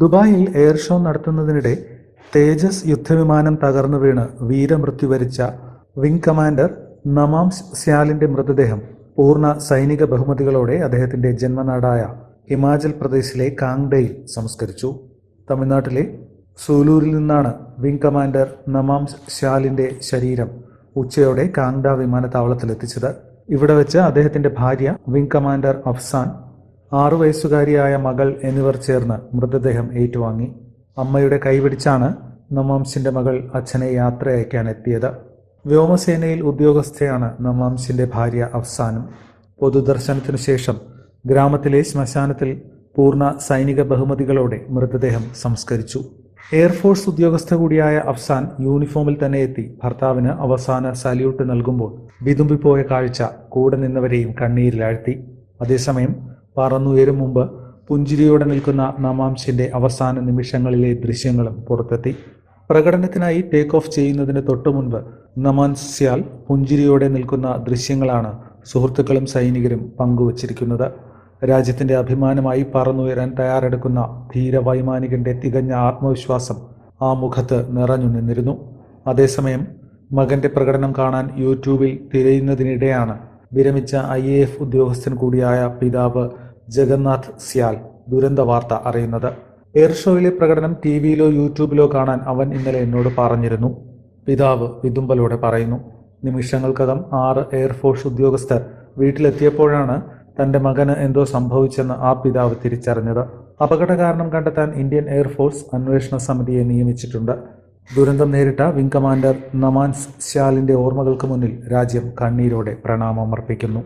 ദുബായിൽ air show നടത്തുന്നതിനിടെ തേജസ് യുദ്ധവിമാനം തകർന്നു വീണ് വീരമൃത്യു വരിച്ച വിംഗ് കമാൻഡർ നമാം സ്യാലിന്റെ മൃതദേഹം പൂർണ സൈനിക ബഹുമതികളോടെ അദ്ദേഹത്തിന്റെ ജന്മനാടായ ഹിമാചൽ പ്രദേശിലെ കാങ്ഡയിൽ സംസ്കരിച്ചു. തമിഴ്നാട്ടിലെ സൂലൂരിൽ നിന്നാണ് വിംഗ് കമാൻഡർ നമാം ശ്യാലിന്റെ ശരീരം ഉച്ചയോടെ കാങ്ഡ വിമാനത്താവളത്തിലെത്തിച്ചത്. ഇവിടെ വെച്ച് അദ്ദേഹത്തിന്റെ ഭാര്യ വിംഗ് കമാൻഡർ അഫ്സാൻ ആറു വയസ്സുകാരിയായ മകൾ എന്നിവർ ചേർന്ന് മൃതദേഹം ഏറ്റുവാങ്ങി. അമ്മയുടെ കൈപിടിച്ചാണ് നമാംസിന്റെ മകൾ അച്ഛനെ യാത്ര അയക്കാൻ എത്തിയത്. വ്യോമസേനയിൽ ഉദ്യോഗസ്ഥയാണ് നമാംസിന്റെ ഭാര്യ അഫ്സാനും. പൊതുദർശനത്തിനു ശേഷം ഗ്രാമത്തിലെ ശ്മശാനത്തിൽ പൂർണ സൈനിക ബഹുമതികളോടെ മൃതദേഹം സംസ്കരിച്ചു. എയർഫോഴ്സ് ഉദ്യോഗസ്ഥ കൂടിയായ അഫ്സാൻ യൂണിഫോമിൽ തന്നെ എത്തി ഭർത്താവിന് അവസാന സല്യൂട്ട് നൽകുമ്പോൾ വിതുമ്പിപ്പോയ കാഴ്ച കൂടെ നിന്നവരെയും കണ്ണീരിലാഴ്ത്തി. അതേസമയം പറന്നുയരും മുമ്പ് പുഞ്ചിരിയോടെ നിൽക്കുന്ന നമാംശിന്റെ അവസാന നിമിഷങ്ങളിലെ ദൃശ്യങ്ങളും പുറത്തെത്തി. പ്രകടനത്തിനായി ടേക്ക് ഓഫ് ചെയ്യുന്നതിന് തൊട്ടു മുൻപ് നമാൻസ്യാൽ പുഞ്ചിരിയോടെ നിൽക്കുന്ന ദൃശ്യങ്ങളാണ് സുഹൃത്തുക്കളും സൈനികരും പങ്കുവച്ചിരിക്കുന്നത്. രാജ്യത്തിന്റെ അഭിമാനമായി പറന്നുയരാൻ തയ്യാറെടുക്കുന്ന ധീരവൈമാനികന്റെ തികഞ്ഞ ആത്മവിശ്വാസം ആ മുഖത്ത് നിറഞ്ഞു നിന്നിരുന്നു. അതേസമയം മകന്റെ പ്രകടനം കാണാൻ യൂട്യൂബിൽ തിരയുന്നതിനിടെയാണ് വിരമിച്ച ഐ എ എഫ് ഉദ്യോഗസ്ഥൻ കൂടിയായ പിതാവ് ജഗന്നാഥ് സിയാൽ ദുരന്ത വാർത്ത അറിയുന്നത്. എയർ ഷോയിലെ പ്രകടനം ടി വിയിലോ യൂട്യൂബിലോ കാണാൻ അവൻ ഇന്നലെ എന്നോട് പറഞ്ഞിരുന്നു. പിതാവ് വിതുമ്പലോടെ പറയുന്നു നിമിഷങ്ങൾക്കകം ആറ് എയർഫോഴ്സ് ഉദ്യോഗസ്ഥർ വീട്ടിലെത്തിയപ്പോഴാണ് തന്റെ മകന് എന്തോ സംഭവിച്ചെന്ന് ആ പിതാവ് തിരിച്ചറിഞ്ഞത്. അപകട കാരണം കണ്ടെത്താൻ ഇന്ത്യൻ എയർഫോഴ്സ് അന്വേഷണ സമിതിയെ നിയമിച്ചിട്ടുണ്ട്. ദുരന്തം നേരിട്ട വിംഗ് കമാൻഡർ നമാൻസ് ശ്യാലിന്റെ ഓർമ്മകൾക്ക് മുന്നിൽ രാജ്യം കണ്ണീരോടെ പ്രണാമമർപ്പിക്കുന്നു.